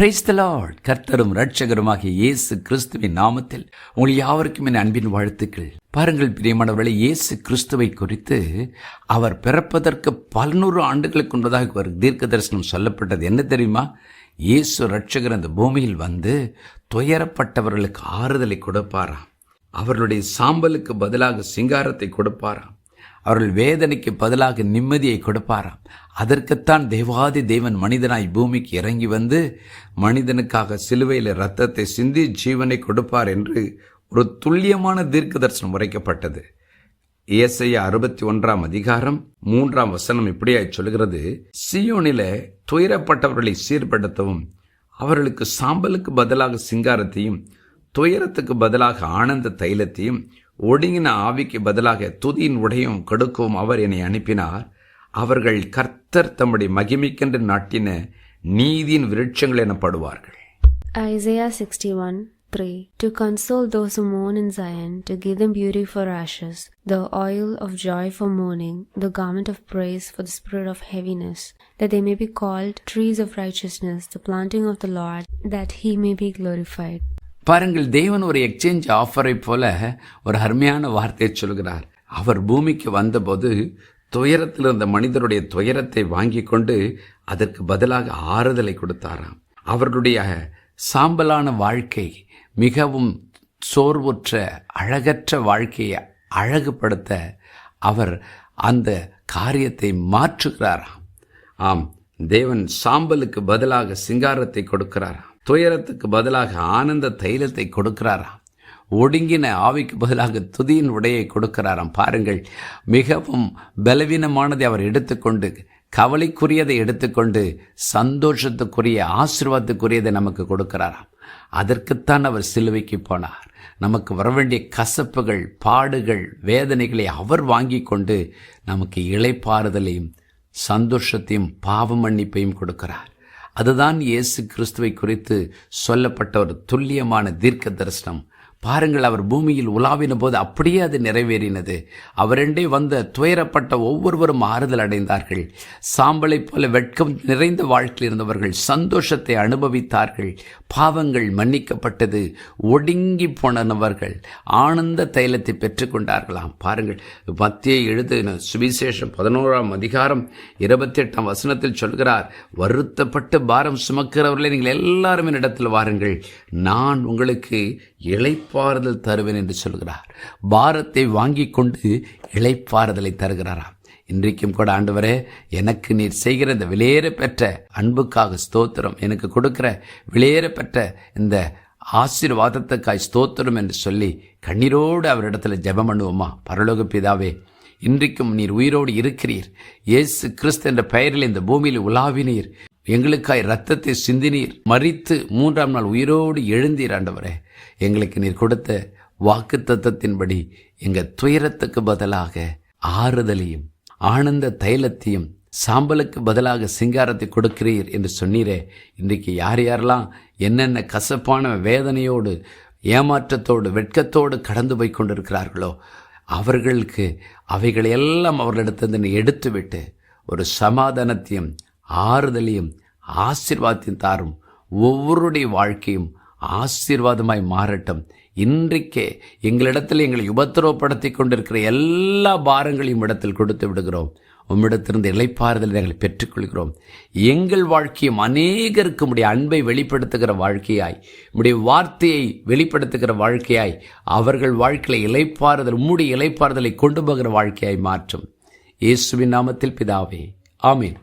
Praise the Lord கர்த்தரும் ரட்சகருமாகிய இயேசு கிறிஸ்துவின் நாமத்தில் உங்கள் யாவருக்கும் என் அன்பின் வாழ்த்துக்கள். பாருங்கள் பிரியமானவர்களை இயேசு கிறிஸ்துவை குறித்து அவர் பிறப்பதற்கு பல்நூறு ஆண்டுகளுக்கு முன்பதாக ஒரு தீர்க்க தரிசனம் சொல்லப்பட்டது. என்ன தெரியுமா? இயேசு ரட்சகர் அந்த பூமியில் வந்து துயரப்பட்டவர்களுக்கு ஆறுதலை கொடுப்பாராம். அவர்களுடைய சாம்பலுக்கு பதிலாக சிங்காரத்தை கொடுப்பாராம். அவர்கள் வேதனைக்கு பதிலாக நிம்மதியை கொடுப்பாராம். அதற்குத்தான் தேவாதி தேவன் மனிதனாய் பூமிக்கு இறங்கி வந்து மனிதனுக்காக சிலுவையில் ரத்தத்தை சிந்தி ஜீவனை கொடுப்பார் என்று ஒரு துல்லியமான தீர்க்க தரிசனம் உரைக்கப்பட்டது. ஏசைய அறுபத்தி ஒன்றாம் அதிகாரம் மூன்றாம் வசனம் இப்படியாய் சொல்கிறது. சியோனில துயரப்பட்டவர்களை சீர்படுத்தவும் அவர்களுக்கு சாம்பலுக்கு பதிலாக சிங்காரத்தையும் துயரத்துக்கு பதிலாக ஆனந்த தைலத்தையும் ஒடுங்கின ஆவிக்கு பதிலாக துதியின் உடையும் கொடுக்கவும் அவர் என்னை அனுப்பினார் அவர்கள் கர்த்தர் தம்முடைய மகிமைக்கென்று நாட்டின நீதியின் விருட்சங்கள் எனப்படுவார்கள் Isaiah 61 3 To console those who mourn in Zion, to give them beauty for ashes, the oil of joy for mourning, the garment of praise for the spirit of heaviness, that they may be called trees of righteousness, the planting of the Lord, that he may be glorified. பாருங்கள் தேவன் ஒரு exchange ஆஃபரை போல ஒரு அருமையான வார்த்தையை சொல்கிறார். அவர் பூமிக்கு வந்தபோது துயரத்தில் இருந்த மனிதருடைய துயரத்தை வாங்கி கொண்டு அதற்கு பதிலாக ஆறுதலை கொடுத்தாராம். அவர்களுடைய சாம்பலான வாழ்க்கை மிகவும் சோர்வுற்ற அழகற்ற வாழ்க்கையை அழகுபடுத்த அவர் அந்த காரியத்தை மாற்றுகிறாராம். ஆம் தேவன் சாம்பலுக்கு பதிலாக சிங்காரத்தை கொடுக்கிறாராம். துயரத்துக்கு பதிலாக ஆனந்த தைலத்தை கொடுக்கிறாராம். ஒடுங்கின ஆவிக்கு பதிலாக துதியின் உடையை கொடுக்கிறாராம். பாருங்கள் மிகவும் பலவீனமானதை அவர் எடுத்துக்கொண்டு கவலைக்குரியதை எடுத்துக்கொண்டு சந்தோஷத்துக்குரிய ஆசீர்வாதத்துக்குரியதை நமக்கு கொடுக்கிறாராம். அதற்குத்தான் அவர் சிலுவைக்கு போனார். நமக்கு வர வேண்டிய கசப்புகள் பாடுகள் வேதனைகளை அவர் வாங்கி கொண்டு நமக்கு இழைப்பாறுதலையும் சந்தோஷத்தையும் பாவ மன்னிப்பையும் கொடுக்கிறார். அதுதான் இயேசு கிறிஸ்துவை குறித்து சொல்லப்பட்ட ஒரு துல்லியமான தீர்க்க தரிசனம் பாருங்கள் அவர் பூமியில் உலாவின போது அப்படியே அது நிறைவேறினது. அவரெண்டே வந்த துயரப்பட்ட ஒவ்வொருவரும் ஆறுதல் அடைந்தார்கள். சாம்பலைப் போல வெட்கம் நிறைந்த வாழ்க்கையில் இருந்தவர்கள் சந்தோஷத்தை அனுபவித்தார்கள். பாவங்கள் மன்னிக்கப்பட்டது. ஒடுங்கி போனவர்கள் ஆனந்த தைலத்தை பெற்றுக்கொண்டார்களாம் பாருங்கள் மத்திய எழுதின சுவிசேஷம் பதினோராம் அதிகாரம் இருபத்தி எட்டாம் வசனத்தில் சொல்கிறார் வருத்தப்பட்டு பாரம் சுமக்கிறவர்களை நீங்கள் எல்லாரும் இடத்தில் வாருங்கள். நான் உங்களுக்கு இழைப்பாறுதல் தருவேன் என்று சொல்கிறார். பாரத்தை வாங்கி கொண்டு இழைப்பாறுதலை தருகிறாராம். இன்றைக்கும் கூட ஆண்டவரே எனக்கு நீர் செய்கிற இந்த விலையேற பெற்ற அன்புக்காக ஸ்தோத்திரம். எனக்கு கொடுக்கிற விலையேற பெற்ற இந்த ஆசீர்வாதத்துக்காய் ஸ்தோத்திரம் என்று சொல்லி கண்ணீரோடு அவரிடத்துல ஜெபம் பண்ணுவோமா? பரலோக பிதாவே இன்றைக்கும் நீர் உயிரோடு இருக்கிறீர். இயேசு கிறிஸ்து என்ற பெயரில் இந்த பூமியில் உலாவினீர். எங்களுக்காய் ரத்தத்தை சிந்தினீர். மறித்து மூன்றாம் நாள் உயிரோடு எழுந்தீர் ஆண்டவரே. எங்களுக்கு நீர் கொடுத்த வாக்கு தத்தத்தின்படி எங்கள் துயரத்துக்கு பதிலாக ஆறுதலையும் ஆனந்த தைலத்தையும் சாம்பலுக்கு பதிலாக சிங்காரத்தை கொடுக்கிறீர் என்று சொன்னீரே. இன்றைக்கு யார் யாரெல்லாம் என்னென்ன கசப்பான வேதனையோடு ஏமாற்றத்தோடு வெட்கத்தோடு கடந்து போய் கொண்டிருக்கிறார்களோ அவர்களுக்கு அவைகளையெல்லாம் அவர்களிடத்திலிருந்து எடுத்துவிட்டு ஒரு சமாதானத்தையும் ஆறுதலையும் ஆசிர்வாதத்தையும் தாரும். ஒவ்வொருடைய வாழ்க்கையும் ஆசீர்வாதமாய் மாறட்டும். இன்றைக்கே எங்களிடத்தில் எங்களை உபத்திரவப்படுத்தி கொண்டிருக்கிற எல்லா பாரங்களையும் இடத்தில் கொடுத்து விடுகிறோம். உம்மிடத்திலிருந்து இளைப்பாறுதலை நாங்கள் பெற்றுக்கொள்கிறோம். எங்கள் வாழ்க்கையும் அநேகருக்கு உடைய அன்பை வெளிப்படுத்துகிற வாழ்க்கையாய் உடைய வார்த்தையை வெளிப்படுத்துகிற வாழ்க்கையாய் அவர்கள் வாழ்க்கையில் இளைப்பாறுதல் உம்முடைய இழைப்பாறுதலை கொண்டு போகிற வாழ்க்கையாய் மாற்றும். இயேசுவின் நாமத்தில் பிதாவே ஆமீன்.